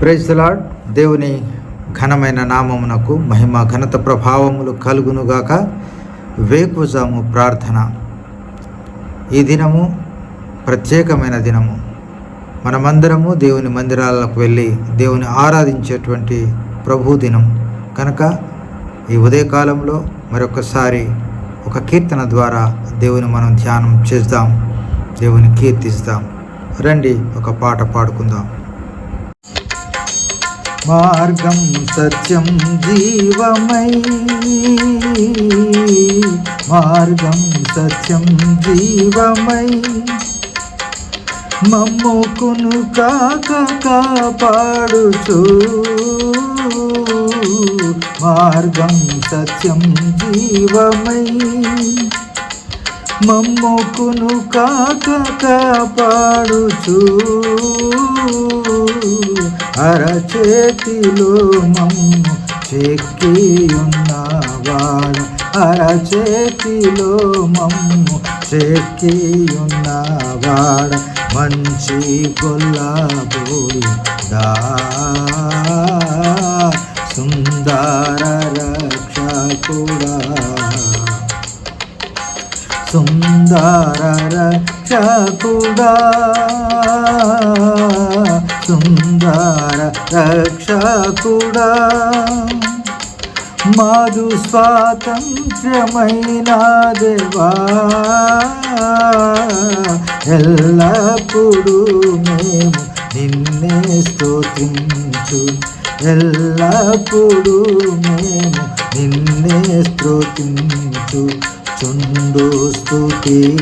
ప్రైజ్లాడ్ దేవుని ఘనమైన నామమునకు మహిమ ఘనత ప్రభావములు కలుగునుగాక. వేకుజాము ప్రార్థన. ఈ దినము ప్రత్యేకమైన దినము. మనమందరము దేవుని మందిరాలకు వెళ్ళి దేవుని ఆరాధించేటువంటి ప్రభు దినం. కనుక ఈ ఉదయకాలంలో మరొకసారి ఒక కీర్తన ద్వారా దేవుని మనం ధ్యానం చేద్దాం. దేవుని కీర్తిస్తాం. రండి ఒక పాట పాడుకుందాం. మార్గం సత్యం జీవమై మార్గం సత్యం జీవమై మమ్ముకును కాక కాపాడుచు మార్గం సత్యం జీవమై మమ్మకును కాక కాపాడుచు అరచేతిలో మమ్ము చెక్కియున్నవాడు అరచేతిలో మమ్ము చెక్కియున్నవాడ మంచి కొల్లబోయుడా సుందర రక్షకుడా సుందర రక్షకుడా సుందర రక్షకుడా మాదు స్వాతంత్ర్యమైన దేవా ఎల్లప్పుడూ మేము నిన్నే స్తోత్రించు. ఎల్లప్పుడూ మేము నిన్నే స్తోత్రించు. చుండు స్తుతి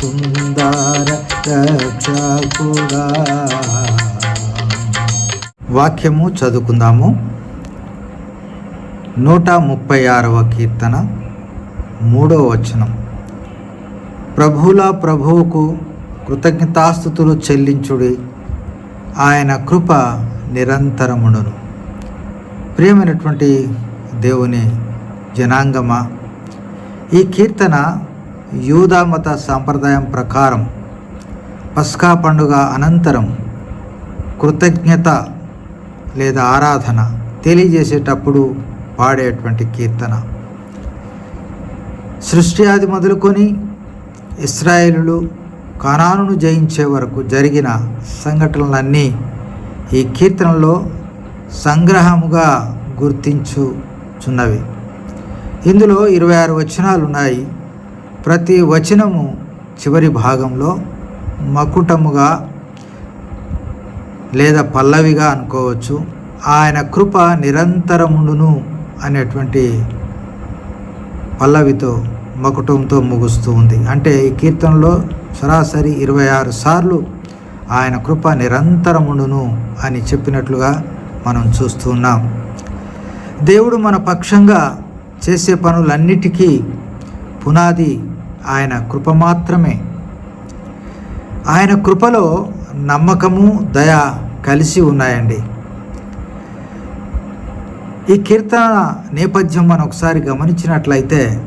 సుందర రక్షకుడా. వాక్యము చదువుకుందాము. నూట ముప్పై ఆరవ కీర్తన మూడవ వచనం. ప్రభుల ప్రభువుకు కృతజ్ఞతాస్థుతులు చెల్లించుడి. ఆయన కృప నిరంతరముడును. ప్రియమైనటువంటి దేవుని జనాంగమ? ఈ కీర్తన యూదామత సాంప్రదాయం ప్రకారం పస్కా పండుగ అనంతరం కృతజ్ఞత లేదా ఆరాధన తెలియజేసేటప్పుడు పాడేటువంటి కీర్తన. సృష్టి ఆది మొదలుకొని ఇస్రాయేలులు కణాను జయించే వరకు జరిగిన సంఘటనలన్నీ ఈ కీర్తనలో సంగ్రహముగా గుర్తించు చున్నవి. ఇందులో ఇరవై ఆరు వచనాలు ఉన్నాయి ప్రతి వచనము చివరి భాగంలో మకుటముగా లేదా పల్లవిగా అనుకోవచ్చు. ఆయన కృప నిరంతరముండును అనేటువంటి పల్లవితో మకుటంతో ముగుస్తూ ఉంది. అంటే ఈ కీర్తనలో సరాసరి ఇరవై ఆరు సార్లు ఆయన కృప నిరంతరముండును అని చెప్పినట్లుగా మనం చూస్తున్నాం దేవుడు మన పక్షంగా చేసే పనులన్నిటికీ పునాది ఆయన కృప మాత్రమే. ఆయన కృపలో నమ్మకము దయ కలిసి ఉన్నాయండి. ఈ కీర్తన నేపథ్యం మనం ఒకసారి గమనించినట్లయితే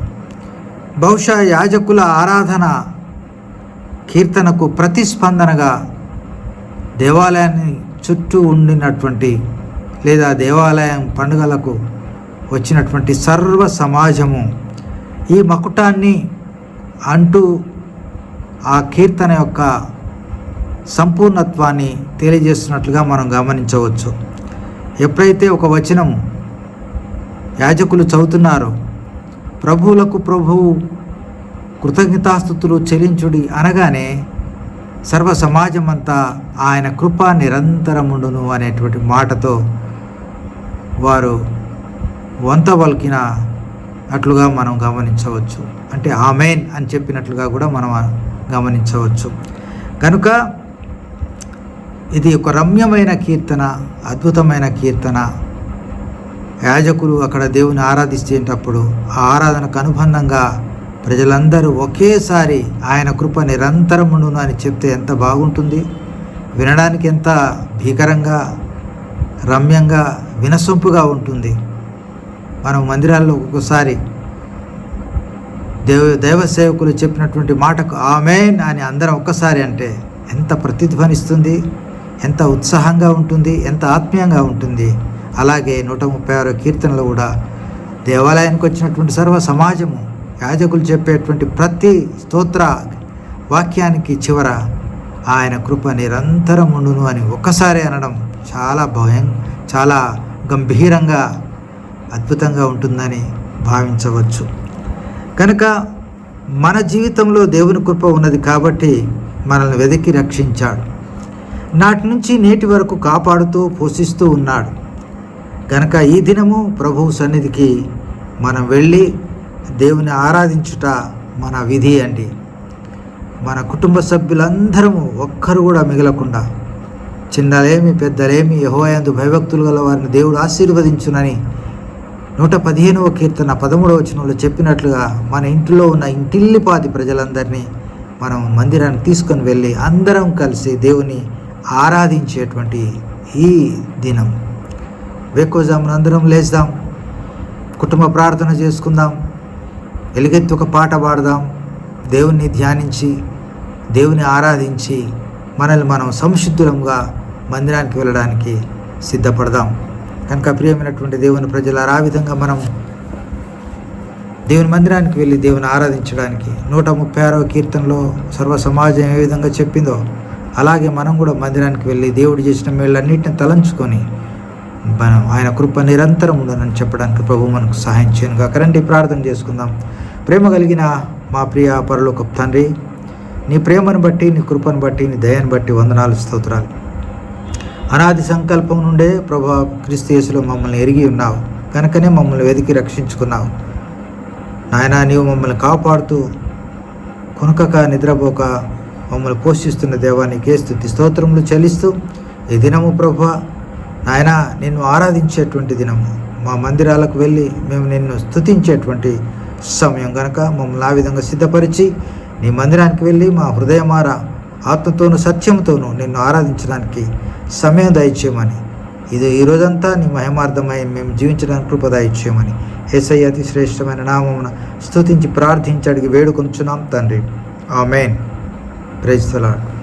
బహుశా యాజకుల ఆరాధన కీర్తనకు ప్రతిస్పందనగా దేవాలయాన్ని చుట్టూ ఉండినటువంటి లేదా దేవాలయం పండుగలకు వచ్చినటువంటి సర్వ సమాజము ఈ మకుటాన్ని అంటూ ఆ కీర్తన యొక్క సంపూర్ణత్వాన్ని తెలియజేస్తున్నట్లుగా మనం గమనించవచ్చు. ఎప్పుడైతే ఒక వచనం యాజకులు చదువుతున్నారో ప్రభువులకు ప్రభువు కృతజ్ఞతాస్థుతులు చెల్లించుడి అనగానే సర్వ సమాజం అంతా ఆయన కృప నిరంతరముండును అనేటువంటి మాటతో వారు వంత పలికిన అట్లుగా మనం గమనించవచ్చు. అంటే ఆమెన్ అని చెప్పినట్లుగా కూడా మనం గమనించవచ్చు. కనుక ఇది ఒక రమ్యమైన కీర్తన అద్భుతమైన కీర్తన. యాజకులు అక్కడ దేవుని ఆరాధించేటప్పుడు ఆ ఆరాధనకు అనుబంధంగా ప్రజలందరూ ఒకేసారి ఆయన కృప నిరంతరమును అని చెప్తే ఎంత బాగుంటుంది. వినడానికి ఎంత భీకరంగా రమ్యంగా వినసొంపుగా ఉంటుంది. మనం మందిరాల్లో ఒక్కొక్కసారి దేవ దైవ సేవకులు చెప్పినటువంటి మాటకు ఆమెన్ అని అందరం ఒక్కసారి అంటే ఎంత ప్రతిధ్వనిస్తుంది ఎంత ఉత్సాహంగా ఉంటుంది ఎంత ఆత్మీయంగా ఉంటుంది. అలాగే నూట ముప్పై ఆరో కీర్తనలో కూడా దేవాలయానికి వచ్చినటువంటి సర్వ సమాజము యాజకులు చెప్పేటువంటి ప్రతి స్తోత్ర వాక్యానికి చివర ఆయన కృప నిరంతరం ఉండును అని ఒక్కసారి అనడం చాలా భయం చాలా గంభీరంగా అద్భుతంగా ఉంటుందని భావించవచ్చు. కనుక మన జీవితంలో దేవుని కృప ఉన్నది కాబట్టి మనల్ని వెతికి రక్షించాడు. నాటి నుంచి నేటి వరకు కాపాడుతూ పోషిస్తూ ఉన్నాడు. కనుక ఈ దినము ప్రభువు సన్నిధికి మనం వెళ్ళి దేవుని ఆరాధించుట మన విధి అండి. మన కుటుంబ సభ్యులందరము ఒక్కరు కూడా మిగలకుండా చిన్నలేమి పెద్దలేమి యహోయందు భయభక్తులు గల వారిని దేవుడు ఆశీర్వదించునని నూట పదిహేనవ కీర్తన పదమూడవ వచనంలో చెప్పినట్లుగా మన ఇంటిలో ఉన్న ఇంటిల్లిపాది ప్రజలందరినీ మనం మందిరాన్ని తీసుకొని వెళ్ళి అందరం కలిసి దేవుని ఆరాధించేటువంటి ఈ దినం. వేకోజామున అందరం లేస్తాం కుటుంబ ప్రార్థన చేసుకుందాం ఎలుగెత్తి ఒక పాట పాడదాం దేవుణ్ణి ధ్యానించి దేవుని ఆరాధించి మనల్ని మనం సంశుద్ధులంగా మందిరానికి వెళ్ళడానికి సిద్ధపడదాం. కనుక ప్రియమైనటువంటి దేవుని ప్రజలారా ఆ విధంగా మనం దేవుని మందిరానికి వెళ్ళి దేవుని ఆరాధించడానికి నూట ముప్పై ఆరవ కీర్తనలో సర్వ సమాజం ఏ విధంగా చెప్పిందో అలాగే మనం కూడా మందిరానికి వెళ్ళి దేవుడు చేసిన మేళ్ళన్నింటిని తలంచుకొని మనం ఆయన కృప నిరంతరం ఉందని చెప్పడానికి ప్రభు మనకు సహాయం చేయను కాక ప్రార్థన చేసుకుందాం. ప్రేమ కలిగిన మా ప్రియ పరలోక తండ్రి నీ ప్రేమను బట్టి నీ కృపను బట్టి నీ దయను బట్టి వందనాలు స్తోత్రాలు. అనాది సంకల్పం నుండే ప్రభా క్రీస్తు మమ్మల్ని ఎరిగి ఉన్నావు. కనుకనే మమ్మల్ని వెతికి రక్షించుకున్నావు. నాయనా నీవు మమ్మల్ని కాపాడుతూ కొనుకక నిద్రపోక మమ్మల్ని పోషిస్తున్న దేవానికి స్థుతి స్తోత్రములు చెల్లిస్తూ ఈ దినము ప్రభా నాయన నిన్ను ఆరాధించేటువంటి దినము. మా మందిరాలకు వెళ్ళి మేము నిన్ను స్తుతించేటువంటి సమయం గనక మమ్మల్ని ఆ విధంగా సిద్ధపరిచి నీ మందిరానికి వెళ్ళి మా హృదయమార ఆత్మతోనూ సత్యంతోనూ నిన్ను ఆరాధించడానికి సమయం దయచేయమని. ఇది ఈ రోజంతా నీ మహిమార్థమై మేము జీవించడానికి కృప దయచేయమని. ఏసై అతి శ్రేష్టమైన నామమున స్తుతించి ప్రార్థించి అడిగి వేడుకొంచున్నాం తండ్రి. ఆమెన్. ప్రైజ్ తలాడ్